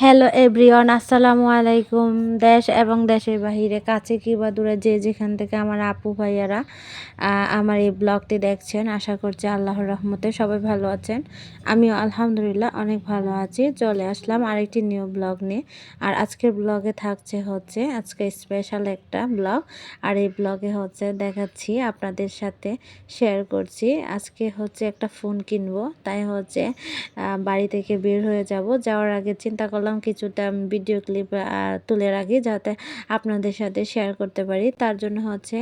Hello everyone আসসালামু আলাইকুম। দেশ এবং দেশের বাহিরে, কাছে কিংবা দূরে, যে যেখান থেকে আমার আপু ভাইয়ারা আমার এই ব্লগটি দেখছেন, আশা করছি আল্লাহর রহমতে সবাই ভালো আছেন। আমিও আলহামদুলিল্লাহ অনেক ভালো আছি। চলে আসলাম আরেকটি নিউ ব্লগ নিয়ে। আর আজকের ব্লগে থাকছে হচ্ছে, আজকে স্পেশাল একটা ব্লগ আর এই ব্লগে হচ্ছে দেখাচ্ছি, আপনাদের সাথে শেয়ার করছি। আজকে হচ্ছে একটা ফোন কিনবো, তাই হচ্ছে বাড়ি থেকে বের হয়ে যাব। যাওয়ার আগে চিন্তা করলাম কিছুটা ভিডিও ক্লিপ তুলে রাখি যাতে আপনাদের সাথে শেয়ার করতে পারি। তার জন্য হচ্ছে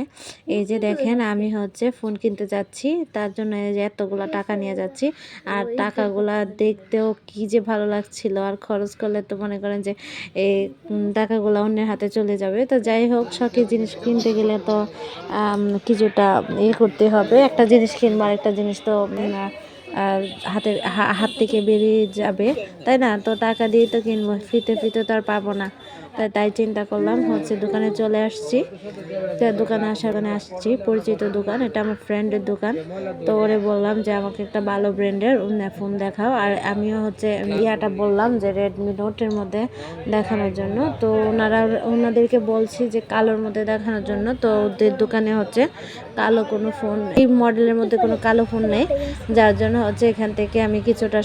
এই যে দেখেন, আমি হচ্ছে ফোন কিনতে যাচ্ছি। তার জন্য এই যে এতগুলো টাকা নিয়ে যাচ্ছি। আর টাকাগুলা দেখতেও কি যে ভালো লাগছিল। আর খরচ করলে তো মনে করেন যে এই টাকাগুলো অন্যের হাতে চলে যাবে। তো যাই হোক, শখের জিনিস কিনতে গেলে তো কিছুটা ইয়ে করতে হবে। একটা জিনিস কিনবো আর একটা জিনিস তো আর হাতের হা- হাত থেকে বেরিয়ে যাবে। তাই না? তো টাকা দিয়ে তো কিনবো। ফিতে ফিতে তো আর পাবো না। তাই তাই চিন্তা করলাম, হচ্ছে দোকানে চলে আসছি। দোকানে আসার কারণে আসছি, পরিচিত দোকান। এটা আমার ফ্রেন্ডের দোকান। তো ওরে বললাম যে, আমাকে একটা ভালো ব্র্যান্ডের ফোন দেখাও। আর আমিও হচ্ছে ইয়াটা বললাম যে রেডমি নোটের মধ্যে দেখানোর জন্য। তো ওনারা, ওনাদেরকে বলছি যে, কালোর মধ্যে দেখানোর জন্য। তো ওদের দোকানে হচ্ছে কালো কোনো ফোন এই মডেলের মধ্যে কোনো কালো ফোন নেই। যার জন্য এখান থেকে আমি কিছুটা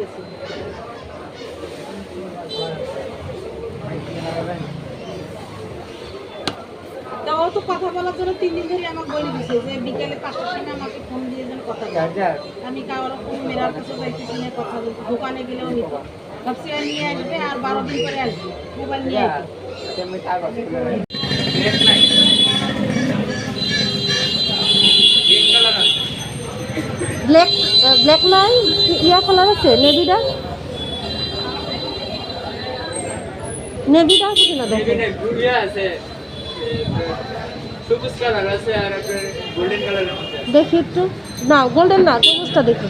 গেছি তা কথা বলার জন্য তিন দিন ধরে বলে যে বিকেলে পাঁচটার সময় আমাকে ফোন আমি কারোর ফোন মেরার কাছে কথা বলতে। দোকানে গেলেও নিত। ভাবছি নিয়ে আসবে, আর বারো দিন পরে আসবে। মোবাইল নিয়ে আসবে। ব্ল্যাক ব্ল্যাক নাই ইয়া কালার আছে নেভিটা নেভিটা আছে? কিনা দেখো এখানে আছে সবুজ কালার আছে আর গোল্ডেন কালারের আছে। দেখি একটু। না গোল্ডেন না, সবুজটা দেখি।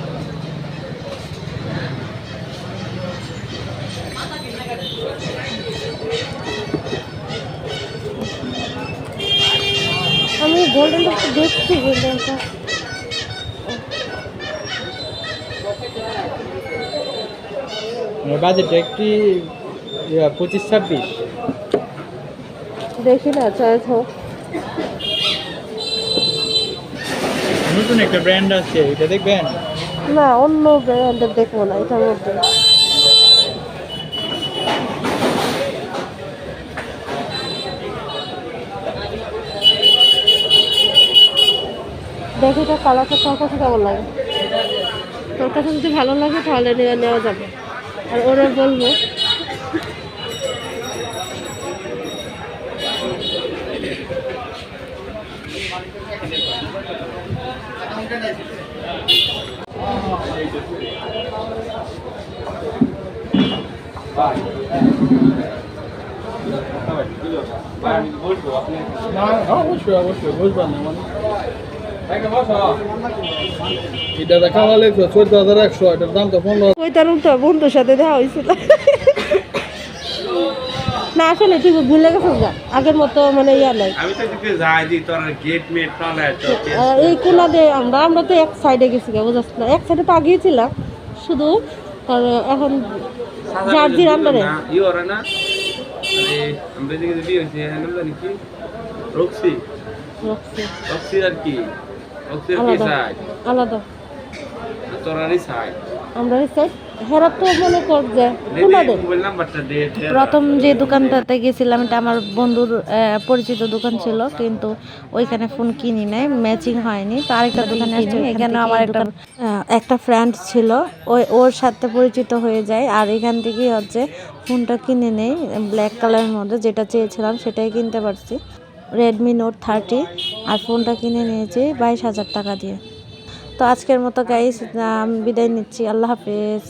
আমি গোল্ডেনটা দেখছি গোল্ডেনটা আমার বাজেটটা একটি পঁচিশ ছাব্বিশ দেখি না চয়েস হোক নতুন একটা ব্র্যান্ড আছে এটা দেখবেন? না অন্য ব্র্যান্ডের দেখব না এটার মধ্যে। দেখি এটা কালারটা তোর কাছে কেমন লাগে? তোর কাছে যদি ভালো লাগে তাহলে নেওয়া যাবে। আর ওরা বলব না, অবশ্যই অবশ্যই বুঝবেন না মানে এটা দেখা হলে চোদ্দ হাজার একশো এটার দাম তো পনেরো ওই তারুম তো বন্ধুর সাথে দেখা হয়েছিল। না আসলে ঠিক ভুলে গেছো আগের মতো মানে ইয়া নাই। আমি তো এদিকে যাই দি তোর গেট মেট তলায় এই কোনা দিয়ে আমরা আমরা তো এক সাইডে গেছি বুঝাচ্ছ না। এক সাইডে তো আগেই ছিলাম। শুধু আর এখন যার জির আন্ডারে না ই ওরা না? আরে আমরা বিয়ে হ্যাঁ জানি কি রক্সি। রাখছি। রক্সি আর কি? আলাদা আলাদা। আমরা সাইড হেরা তো মনে কর যে। প্রথম যে দোকানটাতে গেছিলাম এটা আমার বন্ধুর পরিচিত দোকান ছিল কিন্তু ওইখানে ফোন কিনি নাই ম্যাচিং হয়নি। তো আরেকটা দোকানে আসছি এখানে আমার একটা একটা ফ্রেন্ড ছিল ওই ওর সাথে পরিচিত হয়ে যায়। আর এখান থেকেই হচ্ছে ফোনটা কিনে নেই ব্ল্যাক কালারের মধ্যে যেটা চেয়েছিলাম সেটাই কিনতে পারছি। রেডমি নোট থার্টি আর ফোনটা কিনে নিয়েছি বাইশ হাজার টাকা দিয়ে। তো আজকের মতো গাইস বিদায় নিচ্ছি। আল্লাহ হাফেজ।